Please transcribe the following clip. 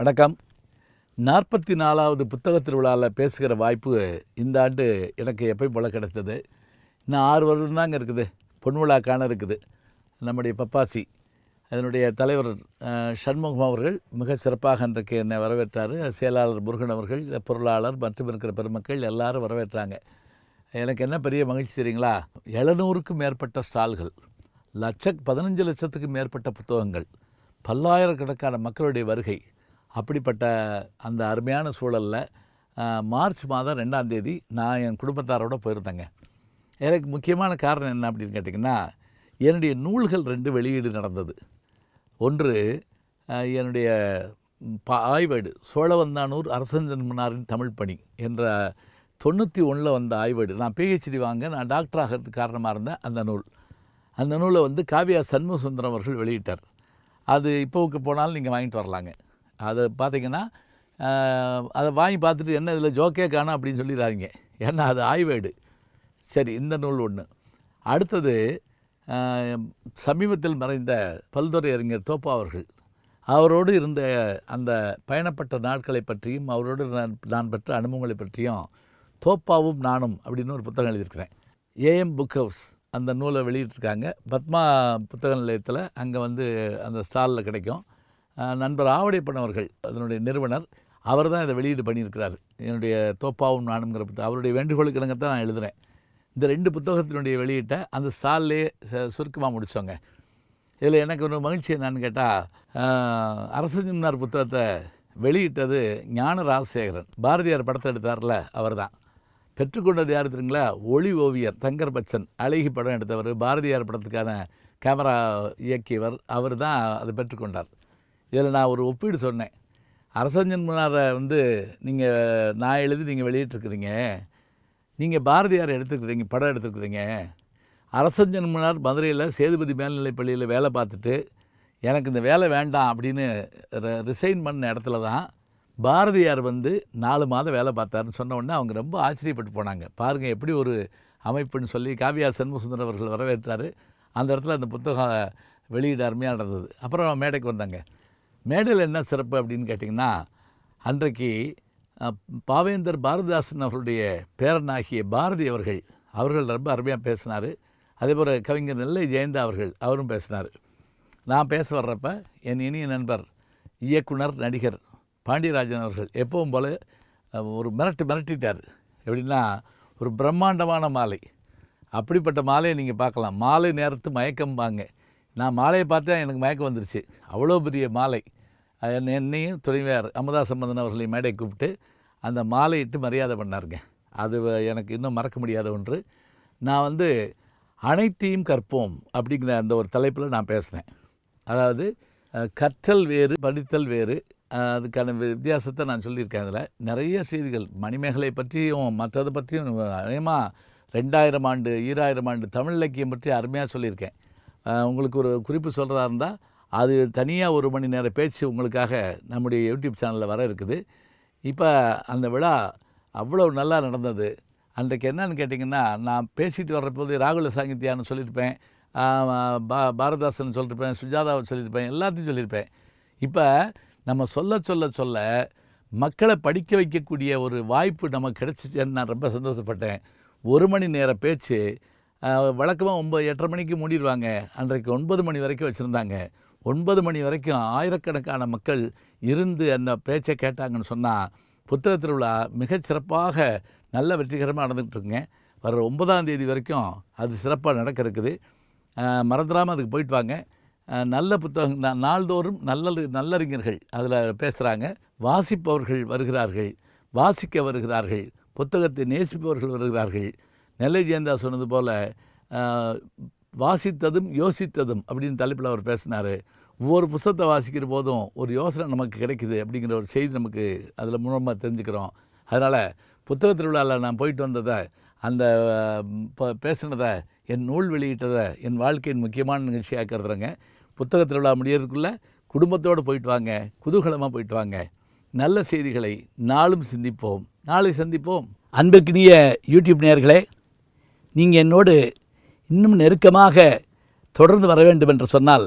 வணக்கம். நாற்பத்தி நாலாவது புத்தக திருவிழாவில் பேசுகிற வாய்ப்பு இந்த ஆண்டு எனக்கு எப்பயும் போல கிடைத்தது. இன்னும் ஆறு வருடம் தாங்க இருக்குது. பொன் விழா காண இருக்குது. நம்முடைய பப்பாசி அதனுடைய தலைவர் சண்முகம் அவர்கள் மிக சிறப்பாக இன்றைக்கு என்னை வரவேற்றார். செயலாளர் முருகன் அவர்கள் பொருளாளர் மற்றும் இருக்கிற பெருமக்கள் எல்லாரும் வரவேற்றாங்க. எனக்கு என்ன பெரிய மகிழ்ச்சி தெரியுங்களா? எழுநூறுக்கும் மேற்பட்ட ஸ்டால்கள் லட்ச பதினஞ்சு லட்சத்துக்கும் மேற்பட்ட புத்தகங்கள் பல்லாயிரக்கணக்கான மக்களுடைய வருகை அப்படிப்பட்ட அந்த அருமையான சூழலில் மார்ச் மாதம் ரெண்டாம் தேதி நான் என் குடும்பத்தாரோட போயிருந்தேங்க. எனக்கு முக்கியமான காரணம் என்ன அப்படின்னு கேட்டிங்கன்னா என்னுடைய நூல்கள் ரெண்டு வெளியீடு நடந்தது. ஒன்று என்னுடைய பா ஆய்வேடு சோழவந்தானூர் அரசஞ்சன்மனாரின் தமிழ் பணி என்ற தொண்ணூற்றி ஒன்றில் வந்த ஆய்வேடு. நான் பிஹெச்டி வாங்க நான் டாக்டர் ஆகிறதுக்கு காரணமாக இருந்தேன் அந்த நூல். அந்த நூலை வந்து காவியா சண்முக சுந்தரம் அவர்கள் வெளியிட்டார். அது இப்போவுக்கு போனாலும் நீங்கள் வாங்கிட்டு வரலாங்க. அது பார்த்திங்கன்னா அதை வாங்கி பார்த்துட்டு என்ன இதில் ஜோக்கே காணும் அப்படின்னு சொல்லிடாதீங்க ஏன்னா அது ஆய்வேடு. சரி இந்த நூல் ஒன்று அடுத்தது சமீபத்தில் மறைந்த பல்துறை அறிஞர் தோப்பா அவர்கள். அவரோடு இருந்த அந்த பயணப்பட்ட நாட்களை பற்றியும் அவரோடு நான் நான் பெற்ற அனுபவங்களை பற்றியும் தோப்பாவும் நானும் அப்படின்னு ஒரு புத்தகம் எழுதியிருக்கிறேன். ஏஎம் புக் ஹவுஸ் அந்த நூலை வெளியிட்டிருக்காங்க. பத்மா புத்தக நிலையத்தில் அங்கே வந்து அந்த ஸ்டாலில் கிடைக்கும். நண்பர் ஆவடைப்பன் அவர்கள் அதனுடைய நிறுவனர் அவர் தான் இதை வெளியீடு பண்ணியிருக்கிறார். என்னுடைய தோப்பாவும் நானுங்கிற புத்தகம் அவருடைய வேண்டுகோளுக்கு இணங்க தான் நான் எழுதுகிறேன் இந்த ரெண்டு புத்தகத்தினுடைய வெளியிட்ட அந்த ஸ்டால்லே சுருக்கமாக முடித்தோங்க இதில் எனக்கு ஒரு மகிழ்ச்சி என்னன்னு கேட்டால் அரசஞ்சின்னார் புத்தகத்தை வெளியிட்டது ஞான ராஜசேகரன். பாரதியார் படத்தை எடுத்தார்ல அவர் தான். பெற்றுக்கொண்டது யார் தெரியுங்களா? ஒளி ஓவியர் தங்கர் பச்சன். அழகி படம் எடுத்தவர். பாரதியார் படத்துக்கான கேமரா இயக்கியவர். அவர் தான் அதை பெற்றுக்கொண்டார். இதில் நான் ஒரு ஒப்பீடு சொன்னேன். அரசஞ்சன்மனாரை வந்து நீங்கள் நான் எழுதி நீங்கள் வெளியிட்டிருக்கிறீங்க. நீங்கள் பாரதியார் எடுத்துக்கிறீங்க படம் எடுத்துக்கிறீங்க அரசஞ்சன்மனார் மதுரையில் சேதுபதி மேல்நிலைப் பள்ளியில் வேலை பார்த்துட்டு எனக்கு இந்த வேலை வேண்டாம் அப்படின்னு ரிசைன் பண்ண இடத்துல தான் பாரதியார் வந்து நாலு மாதம் வேலை பார்த்தாருன்னு சொன்ன உடனே அவங்க ரொம்ப ஆச்சரியப்பட்டு போனாங்க. பாருங்கள் எப்படி ஒரு அமைப்புன்னு சொல்லி காவியா சண்முகசுந்தரம் அவர்கள் வரவேற்றார். அந்த இடத்துல அந்த புத்தகம் வெளியீடு அருமையாக நடந்தது. அப்புறம் மேடைக்கு வந்தாங்க. மேடையில் என்ன சிறப்பு அப்படின்னு கேட்டிங்கன்னா அன்றைக்கு பாவேந்தர் பாரதிதாசன் அவர்களுடைய பேரனாகிய பாரதி அவர்கள் அவர்கள் ரொம்ப அருமையாக பேசினார். அதே போல் கவிஞர் நெல்லை ஜெயந்தா அவர்கள் அவரும் பேசினார். நான் பேச வர்றப்ப என் இனிய நண்பர் இயக்குனர் நடிகர் பாண்டியராஜன் அவர்கள் எப்பவும் போல் ஒரு மிரட்டு மிரட்டிட்டார். எப்படின்னா ஒரு பிரம்மாண்டமான மாலை. அப்படிப்பட்ட மாலையை நீங்கள் பார்க்கலாம். மாலை நேரத்து மயக்கம்பாங்க நான் மாலையை பார்த்தா எனக்கு மயக்கம் வந்துருச்சு. அவ்வளோ பெரிய மாலை. என்னையும் துணைவியார் அமுதா சம்பந்தன் அவர்களை மேடை கூப்பிட்டு அந்த மாலையிட்டு மரியாதை பண்ணாருங்க. அது வ- எனக்கு இன்னும் மறக்க முடியாத ஒன்று. நான் வந்து அனைத்தையும் கற்போம் அப்படிங்கிற அந்த ஒரு தலைப்பில் நான் பேசினேன் அதாவது கற்றல் வேறு படித்தல் வேறு அதுக்கான வித்தியாசத்தை நான் சொல்லியிருக்கேன் அதில். நிறைய செய்திகள் மணிமேகலை பற்றியும் மற்றதை பற்றியும் அதிகமாக ரெண்டாயிரம் ஆண்டு ஈராயிரம் ஆண்டு தமிழ் இலக்கியம் பற்றி அருமையாக சொல்லியிருக்கேன். உங்களுக்கு ஒரு குறிப்பு சொல்கிறதா இருந்தால் அது தனியாக ஒரு மணி நேர பேச்சு உங்களுக்காக நம்முடைய யூடியூப் சேனலில் வர இருக்குது. இப்போ அந்த விழா அவ்வளோ நல்லா நடந்தது. அன்றைக்கு என்னன்னு கேட்டிங்கன்னா நான் பேசிட்டு வர்றபோது ராகுல சாங்கித்யான்னு சொல்லியிருப்பேன் பா பாரதாசன் சொல்லியிருப்பேன் சுஜாதாவை சொல்லியிருப்பேன் எல்லாத்தையும் சொல்லியிருப்பேன். இப்போ நம்ம சொல்ல சொல்ல சொல்ல மக்களை படிக்க வைக்கக்கூடிய ஒரு வாய்ப்பு நமக்கு கிடைச்சிச்சேன்னு நான் ரொம்ப சந்தோஷப்பட்டேன். ஒரு மணி நேர பேச்சு வழக்கமாக ஒம்பது எட்டரை மணிக்கு மூடிடுவாங்க அன்றைக்கு ஒன்பது மணி வரைக்கும் வச்சுருந்தாங்க. ஒன்பது மணி வரைக்கும் ஆயிரக்கணக்கான மக்கள் இருந்து அந்த பேச்சை கேட்டாங்கன்னு சொன்னால் புத்தக திருவிழா மிகச் சிறப்பாக நல்ல வெற்றிகரமாக நடந்துகிட்டு இருக்குங்க வர ஒன்பதாம் தேதி வரைக்கும் அது சிறப்பாக நடக்க இருக்குது மறந்துடாமல் அதுக்கு போயிட்டு வாங்க. நல்ல புத்தகம் நாள்தோறும் நல்ல நல்லறிஞர்கள் அதில் பேசுகிறாங்க வாசிப்பவர்கள் வருகிறார்கள் வாசிக்க வருகிறார்கள் புத்தகத்தை நேசிப்பவர்கள் வருகிறார்கள். நெல்லை ஜெயந்தா சொன்னது போல் வாசித்ததும் யோசித்ததும் அப்படின்னு தலைப்பில் அவர் பேசினார். ஒவ்வொரு புஸ்தத்தை வாசிக்கிற போதும் ஒரு யோசனை நமக்கு கிடைக்குது அப்படிங்கிற ஒரு செய்தி நமக்கு அதில் மூலமாக தெரிஞ்சுக்கிறோம். அதனால் புத்தக திருவிழாவில் நான் போயிட்டு வந்ததை அந்த ப பேசுனதை என் நூல் வெளியிட்டதை என் வாழ்க்கையின் முக்கியமான நிகழ்ச்சியாக கருதுறேங்க. புத்தக திருவிழா முடியறதுக்குள்ளே குடும்பத்தோடு போயிட்டு வாங்க குதூகலமாக போயிட்டு வாங்க. நல்ல செய்திகளை நாளும் சிந்திப்போம். நாளை சந்திப்போம். அன்பிற்கினிய யூடியூப் நேயர்களே நீங்கள் என்னோடு இன்னும் நெருக்கமாக தொடர்ந்து வர வேண்டும் என்று சொன்னால்